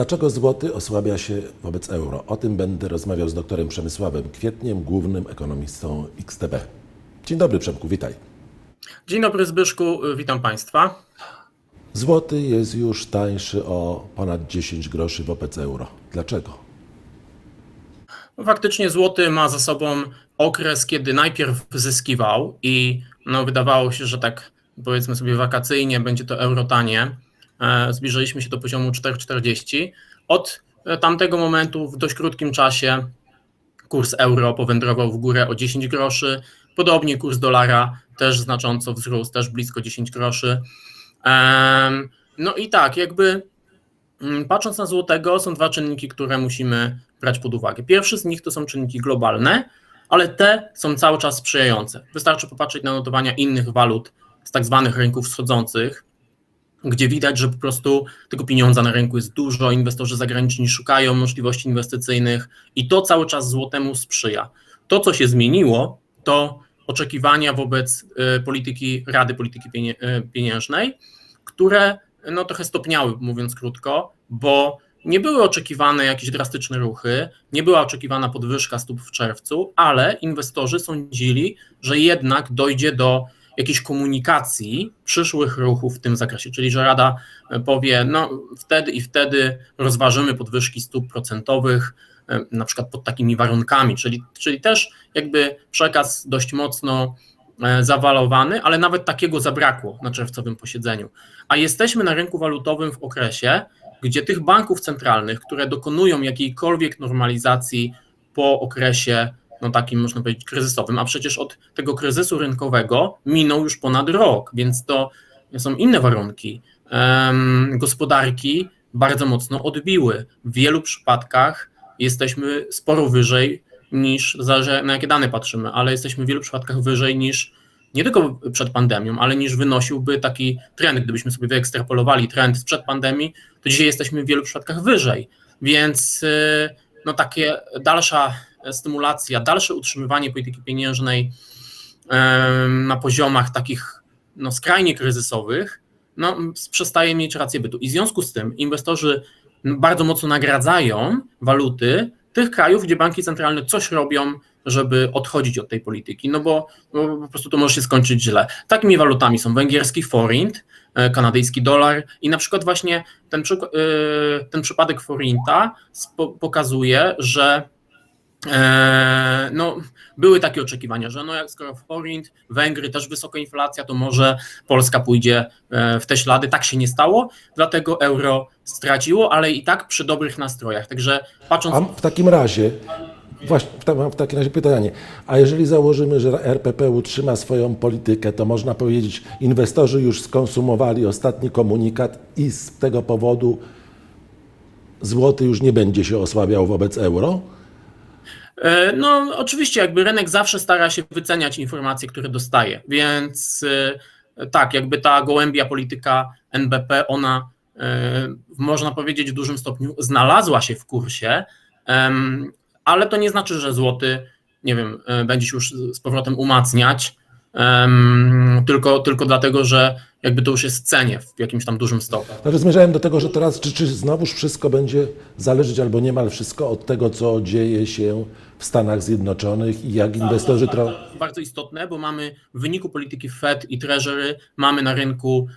Dlaczego złoty osłabia się wobec euro? O tym będę rozmawiał z doktorem Przemysławem Kwietniem, głównym ekonomistą XTB. Dzień dobry Przemku, witaj. Dzień dobry Zbyszku, witam Państwa. Złoty jest już tańszy o ponad 10 groszy wobec euro. Dlaczego? Faktycznie złoty ma za sobą okres, kiedy najpierw zyskiwał i no, wydawało się, że tak powiedzmy sobie wakacyjnie będzie to euro tanie. E, Zbliżyliśmy się do poziomu 4,40. Od e, tamtego momentu w dość krótkim czasie kurs euro powędrował w górę o 10 groszy. Podobnie kurs dolara też znacząco wzrósł, też blisko 10 groszy. Em, No i tak, jakby mm, patrząc na złotego, są dwa czynniki, które musimy brać pod uwagę. Pierwszy z nich to są czynniki globalne, ale te są cały czas sprzyjające. Wystarczy popatrzeć na notowania innych walut z tak zwanych rynków wschodzących, gdzie widać, że po prostu tego pieniądza na rynku jest dużo, inwestorzy zagraniczni szukają możliwości inwestycyjnych i to cały czas złotemu sprzyja. To, co się zmieniło, to oczekiwania wobec y, polityki Rady Polityki y, Pieniężnej, które no, trochę stopniały, mówiąc krótko, bo nie były oczekiwane jakieś drastyczne ruchy, nie była oczekiwana podwyżka stóp w czerwcu, ale inwestorzy sądzili, że jednak dojdzie do jakiejś komunikacji przyszłych ruchów w tym zakresie, czyli że Rada powie, no wtedy i wtedy rozważymy podwyżki stóp procentowych, e, na przykład pod takimi warunkami, czyli, czyli też jakby przekaz dość mocno e, zawalowany, ale nawet takiego zabrakło na czerwcowym posiedzeniu. A jesteśmy na rynku walutowym w okresie, gdzie tych banków centralnych, które dokonują jakiejkolwiek normalizacji po okresie no takim można powiedzieć kryzysowym, a przecież od tego kryzysu rynkowego minął już ponad rok, więc to są inne warunki. Gospodarki bardzo mocno odbiły. W wielu przypadkach jesteśmy sporo wyżej niż, zależy na jakie dane patrzymy, ale jesteśmy w wielu przypadkach wyżej niż nie tylko przed pandemią, ale niż wynosiłby taki trend. Gdybyśmy sobie wyekstrapolowali trend sprzed pandemii, to dzisiaj jesteśmy w wielu przypadkach wyżej. Więc y, no takie dalsza stymulacja, dalsze utrzymywanie polityki pieniężnej na poziomach takich no, skrajnie kryzysowych, no, przestaje mieć rację bytu. I w związku z tym inwestorzy bardzo mocno nagradzają waluty tych krajów, gdzie banki centralne coś robią, żeby odchodzić od tej polityki, no bo, bo po prostu to może się skończyć źle. Takimi walutami są węgierski forint, e, kanadyjski dolar i na przykład właśnie ten, e, ten przypadek forinta pokazuje, że e, no, były takie oczekiwania, że no jak skoro forint, Węgry też wysoka inflacja, to może Polska pójdzie w te ślady. Tak się nie stało, dlatego euro straciło, ale i tak przy dobrych nastrojach. Także patrząc A w takim razie, właśnie mam w takim razie pytanie, a jeżeli założymy, że RPP utrzyma swoją politykę, to można powiedzieć, inwestorzy już skonsumowali ostatni komunikat i z tego powodu złoty już nie będzie się osłabiał wobec euro? E, No, oczywiście, jakby rynek zawsze stara się wyceniać informacje, które dostaje, więc e, tak, jakby ta gołębia polityka NBP, ona e, można powiedzieć w dużym stopniu znalazła się w kursie, ale to nie znaczy, że złoty, nie wiem, e, będzie się już z powrotem umacniać, em, tylko, tylko dlatego, że jakby to już jest cenie w jakimś tam dużym stopniu. Znaczy zmierzałem do tego, że teraz czy, czy znowuż wszystko będzie zależeć albo niemal wszystko od tego, co dzieje się w Stanach Zjednoczonych i jak inwestorzy... Tro... bardzo istotne, bo mamy w wyniku polityki Fed i Treasury, mamy na rynku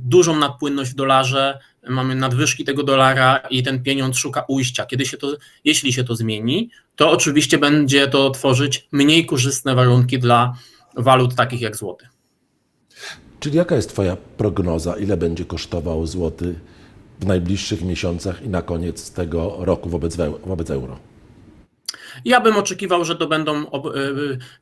dużą nadpłynność w dolarze, mamy nadwyżki tego dolara i ten pieniądz szuka ujścia. Kiedy się to, jeśli się to zmieni, to oczywiście będzie to tworzyć mniej korzystne warunki dla walut takich jak złoty. Czyli jaka jest Twoja prognoza, ile będzie kosztował złoty w najbliższych miesiącach i na koniec tego roku wobec, wobec euro? Ja bym oczekiwał, że to będą y,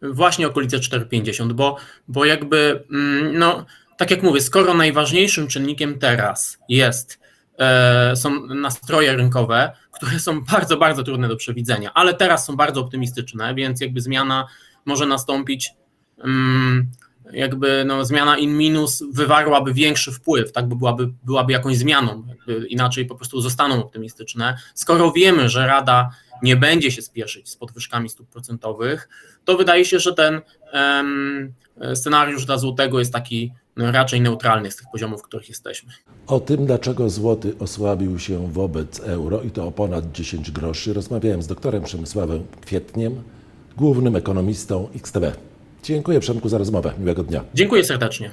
y, właśnie okolice 4,50, bo, bo jakby, mm, no, tak jak mówię, skoro najważniejszym czynnikiem teraz jest, e, są nastroje rynkowe, które są bardzo, bardzo trudne do przewidzenia, ale teraz są bardzo optymistyczne, więc jakby zmiana może nastąpić, mm, jakby no, zmiana in minus wywarłaby większy wpływ, tak, bo byłaby, byłaby jakąś zmianą, inaczej po prostu zostaną optymistyczne. Skoro wiemy, że Rada nie będzie się spieszyć z podwyżkami stóp procentowych, to wydaje się, że ten em, scenariusz dla złotego jest taki raczej neutralny z tych poziomów, w których jesteśmy. O tym, dlaczego złoty osłabił się wobec euro i to o ponad 10 groszy, rozmawiałem z doktorem Przemysławem Kwietniem, głównym ekonomistą XTB. Dziękuję Przemku za rozmowę. Miłego dnia. Dziękuję serdecznie.